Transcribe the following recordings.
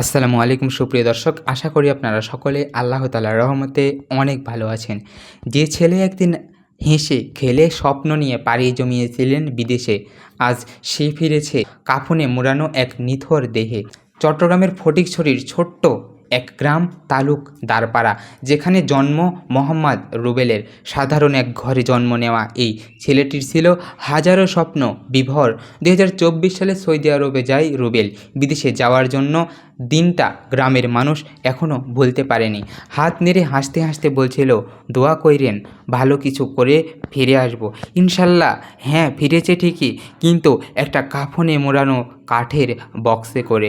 আসসালামু আলাইকুম সুপ্রিয় দর্শক, আশা করি আপনারা সকলে আল্লাহ তালার রহমতে অনেক ভালো আছেন। যে ছেলে একদিন হেসে খেলে স্বপ্ন নিয়ে পাড়ি জমিয়েছিলেন বিদেশে, আজ সে ফিরেছে কাফনে মোড়ানো এক নিথর দেহে। চট্টগ্রামের ফটিকছড়ির ছোট্ট এক গ্রাম তালুক দারপাড়া, যেখানে জন্ম মোহাম্মদ রুবেলের। সাধারণ এক ঘরে জন্ম নেওয়া এই ছেলেটির ছিল হাজারো স্বপ্ন বিভর। দু হাজার চব্বিশ সালে সৌদি আরবে যায় রুবেল। বিদেশে যাওয়ার জন্য দিনটা গ্রামের মানুষ এখনও ভুলতে পারেনি। হাত নেড়ে হাসতে হাসতে বলছিল, দোয়া কইরেন, ভালো কিছু করে ফিরে আসব। ইনশাল্লাহ হ্যাঁ ফিরেছে ঠিকই, কিন্তু একটা কাফনে মোড়ানো কাঠের বক্সে করে।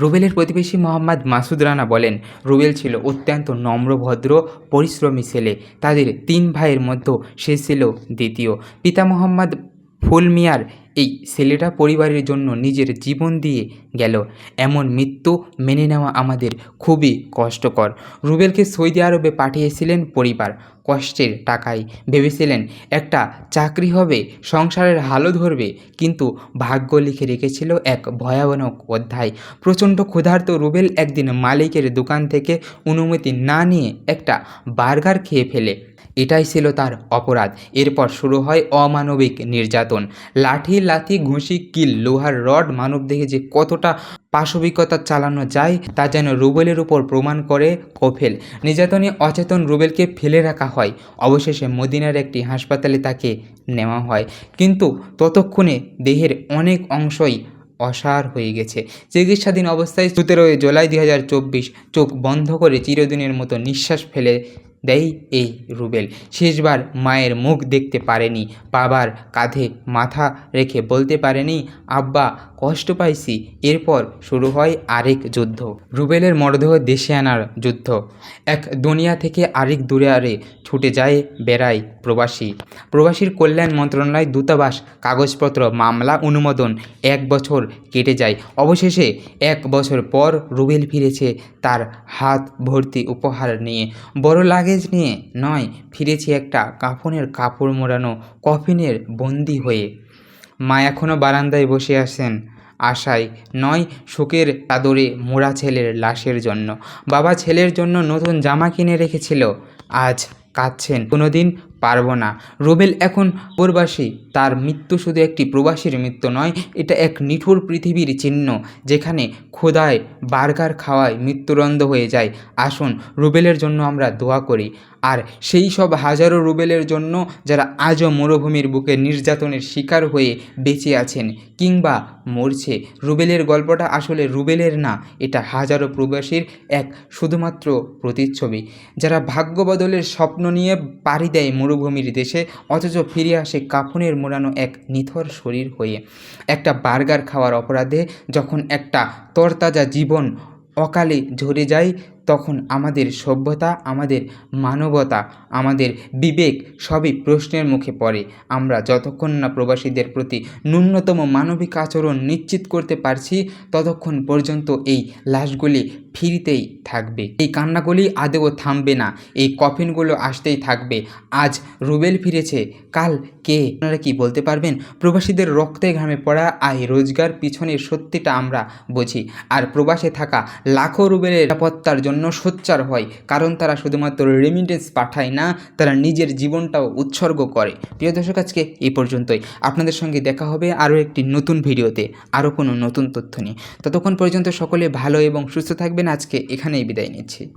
রুবেলের প্রতিবেশী মোহাম্মদ মাসুদ রানা বলেন, রুবেল ছিল অত্যন্ত নম্রভদ্র পরিশ্রমী ছেলে। তাদের তিন ভাইয়ের মধ্যে সে ছিল দ্বিতীয়। পিতা মোহাম্মদ ফুল মিয়ার এই ছেলেটা পরিবারের জন্য নিজের জীবন দিয়ে গেল। এমন মৃত্যু মেনে নেওয়া আমাদের খুবই কষ্টকর। রুবেলকে সৌদি আরবে পাঠিয়েছিলেন পরিবার। কষ্টের টাকায় ভেবেছিলেন, একটা চাকরি হবে, সংসারের হালো ধরবে, কিন্তু ভাগ্য লিখে রেখেছিল এক ভয়াবহ অধ্যায়। প্রচণ্ড ক্ষুধার্ত রুবেল একদিন মালিকের দোকান থেকে অনুমতি না নিয়ে একটা বার্গার খেয়ে ফেলে। এটাই ছিল তার অপরাধ। এরপর শুরু হয় অমানবিক নির্যাতন। লাঠি লাথি, ঘুষি, কিল, লোহার রড মানবদেহে যে কতটা পাশবিকতা চালানো যায় তা যেন রুবেলের উপর প্রমাণ করে কফেল। নির্যাতনে অচেতন রুবেলকে ফেলে রাখা হয়। অবশেষে মদিনার একটি হাসপাতালে তাকে নেওয়া হয়। কিন্তু ততক্ষণে দেহের অনেক অংশই অসার হয়ে গেছে। চিকিৎসাধীন অবস্থায় সতেরোই জুলাই দুই হাজার চব্বিশ চোখ বন্ধ করে চিরদিনের মতো নিঃশ্বাস ফেলে দেয় এই রুবেল। শেষবার মায়ের মুখ দেখতে পারেনি, বাবার কাঁধে মাথা রেখে বলতে পারেনি, আব্বা কষ্ট পাইছি, এরপর শুরু হয় আরেক যুদ্ধ। রুবেলের মরদেহ দেশে আনার যুদ্ধ। এক দুনিয়া থেকে আরেক দূরে আরে ছুটে যায় বেড়ায় প্রবাসী। প্রবাসীর কল্যাণ মন্ত্রণালয় দূতাবাস, কাগজপত্র, মামলা, অনুমোদন এক বছর কেটে যায়। অবশেষে এক বছর পর রুবেল ফিরেছে তার হাত ভর্তি উপহার নিয়ে। বড় লাগেজ নিয়ে নয়, ফিরেছে একটা কাফনের কাপড় মোড়ানো কফিনের বন্দি হয়ে। মা এখনও বারান্দায় বসে আছেন। আশায় নয়, শোকের চাদরে মোড়া ছেলের লাশের জন্য। বাবা ছেলের জন্য নতুন জামা কিনে রেখেছিল। আজ কাঁদছেন। কোনোদিন পারব না। রুবেল এখন প্রবাসী। তার মৃত্যু শুধু একটি প্রবাসীর মৃত্যু নয়, এটা এক নিঠুর পৃথিবীর চিহ্ন, যেখানে খোদায় বার্গার খাওয়ায় মৃত্যুরন্ধ হয়ে যায়। আসুন, রুবেলের জন্য আমরা দোয়া করি। আর সেই সব হাজারো রুবেলের জন্য যারা আজও মরুভূমির বুকে নির্যাতনের শিকার হয়ে বেঁচে আছেন কিংবা মরছে, রুবেলের গল্পটা আসলে রুবেলের না, এটা হাজারো প্রবাসীর এক শুধুমাত্র প্রতিচ্ছবি। যারা ভাগ্য বদলের স্বপ্ন নিয়ে পাড়ি দেয় মরুভূমির দেশে, অথচ ফিরে আসে কাফনের মোড়ানো এক নিথর শরীর হয়ে। একটা বার্গার খাওয়ার অপরাধে যখন একটা তরতাজা জীবন অকালে ঝরে যায় তখন আমাদের সভ্যতা, আমাদের মানবতা, আমাদের বিবেক সবই প্রশ্নের মুখে পড়ে। আমরা যতক্ষণ না প্রবাসীদের প্রতি ন্যূনতম মানবিক আচরণ নিশ্চিত করতে পারছি, ততক্ষণ পর্যন্ত এই লাশগুলি ফিরিতেই থাকবে। এই কান্নাগুলি আদেও থামবে না, এই কফিনগুলো আসতেই থাকবে। আজ রুবেল ফিরেছে, কাল কে? আপনারা কি বলতে পারবেন? প্রবাসীদের রক্তে ঘামে পড়া আয় রোজগার পিছনের সত্যিটা আমরা বুঝি। আর প্রবাসে থাকা লাখো রুবেলের নিরাপত্তার জন্য সোচ্চার হয়, কারণ তারা শুধুমাত্র রেমিটেন্স পাঠায় না, তারা নিজের জীবনটাও উৎসর্গ করে। প্রিয় দর্শক, আজকে এই পর্যন্তই। আপনাদের সঙ্গে দেখা হবে আরও একটি নতুন ভিডিওতে, আরও কোনো নতুন তথ্য নিয়ে। ততক্ষণ পর্যন্ত সকলে ভালো এবং সুস্থ থাকবেন। আজকে এখানেই বিদায় নিচ্ছি।